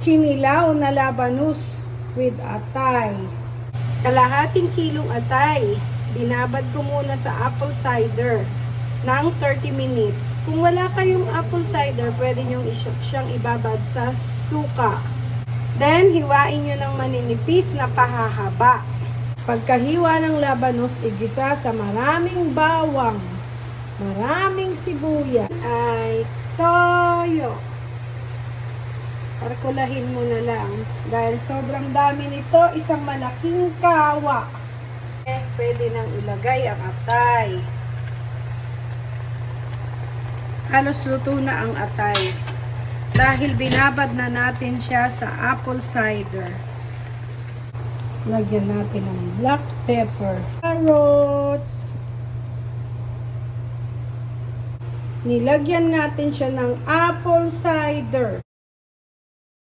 Kinilaw na labanus with atay. Kalahating kilong atay. Binabad ko muna sa apple cider ng 30 minutes. Kung wala kayong apple cider, pwede nyo siyang ibabad sa suka. Then, hiwain nyo ng maninipis na pahahaba. Pagkahiwa ng labanos, igisa sa maraming bawang, maraming sibuyas, ay Parkulahin mo na lang. Dahil sobrang dami nito, isang malaking kawa. Eh, pwede nang ilagay ang atay. Halos luto na ang atay. Dahil binabad na natin siya sa apple cider. Lagyan natin ng black pepper. Carrots. Nilagyan natin siya ng apple cider.